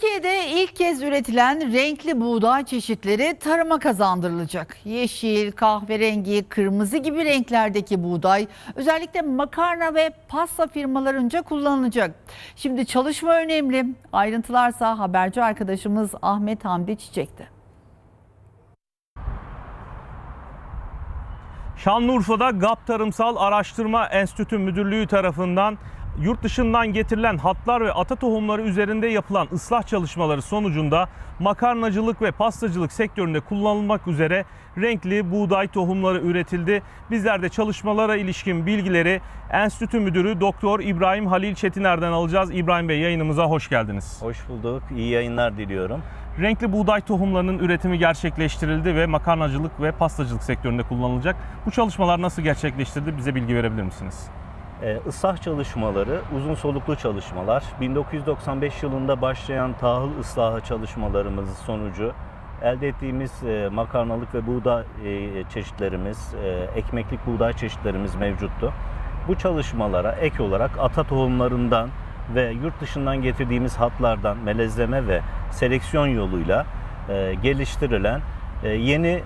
Türkiye'de ilk kez üretilen renkli buğday çeşitleri tarıma kazandırılacak. Yeşil, kahverengi, kırmızı gibi renklerdeki buğday özellikle makarna ve pasta firmalarınca kullanılacak. Şimdi çalışma önemli. Ayrıntılarsa haberci arkadaşımız Ahmet Hamdi Çiçek'te. Şanlıurfa'da GAP Tarımsal Araştırma Enstitü Müdürlüğü tarafından yurt dışından getirilen hatlar ve ata tohumları üzerinde yapılan ıslah çalışmaları sonucunda makarnacılık ve pastacılık sektöründe kullanılmak üzere renkli buğday tohumları üretildi. Bizler de çalışmalara ilişkin bilgileri Enstitü Müdürü Doktor İbrahim Halil Çetiner'den alacağız. İbrahim Bey yayınımıza hoş geldiniz. Hoş bulduk. İyi yayınlar diliyorum. Renkli buğday tohumlarının üretimi gerçekleştirildi ve makarnacılık ve pastacılık sektöründe kullanılacak. Bu çalışmalar nasıl gerçekleştirildi bize bilgi verebilir misiniz? Ee, ıslah çalışmaları uzun soluklu çalışmalar. 1995 yılında başlayan tahıl ıslahı çalışmalarımız sonucu elde ettiğimiz e, makarnalık ve buğday e, çeşitlerimiz, e, ekmeklik buğday çeşitlerimiz mevcuttu. Bu çalışmalara ek olarak ata tohumlarından ve yurt dışından getirdiğimiz hatlardan melezleme ve seleksiyon yoluyla geliştirilen yeni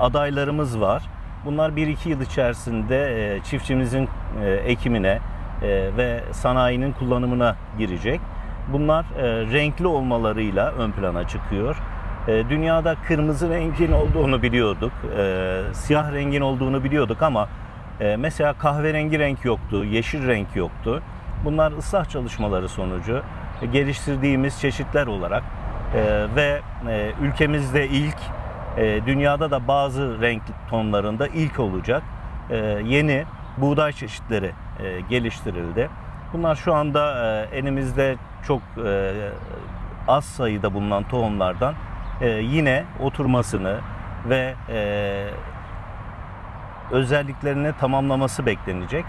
adaylarımız var. Bunlar 1-2 yıl içerisinde e, çiftçimizin e, ekimine e, ve sanayinin kullanımına girecek. Bunlar renkli olmalarıyla ön plana çıkıyor. Dünyada kırmızı rengin olduğunu biliyorduk, siyah rengin olduğunu biliyorduk ama mesela kahverengi renk yoktu, yeşil renk yoktu. Bunlar ıslah çalışmaları sonucu geliştirdiğimiz çeşitler olarak ve ülkemizde ilk, e, dünyada da bazı renk tonlarında ilk olacak e, yeni buğday çeşitleri e, geliştirildi. Bunlar şu anda e, elimizde çok e, az sayıda bulunan tohumlardan e, yine oturmasını ve e, özelliklerini tamamlaması beklenecek.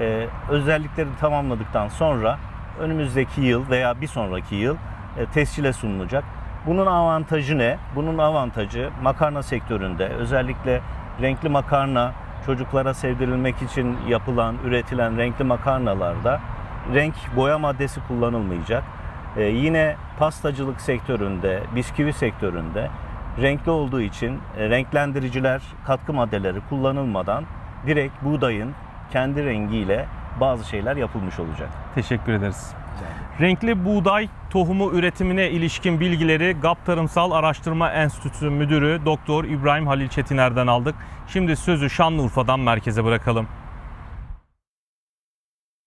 Ee, özelliklerini tamamladıktan sonra önümüzdeki yıl veya bir sonraki yıl e, tescile sunulacak. Bunun avantajı ne? Bunun avantajı makarna sektöründe özellikle renkli makarna çocuklara sevdirilmek için yapılan, üretilen renkli makarnalarda renk boya maddesi kullanılmayacak. Ee, yine pastacılık sektöründe, bisküvi sektöründe renkli olduğu için e, renklendiriciler, katkı maddeleri kullanılmadan direkt buğdayın kendi rengiyle bazı şeyler yapılmış olacak. Teşekkür ederiz. Renkli buğday tohumu üretimine ilişkin bilgileri GAP Tarımsal Araştırma Enstitüsü Müdürü Doktor İbrahim Halil Çetiner'den aldık. Şimdi sözü Şanlıurfa'dan merkeze bırakalım.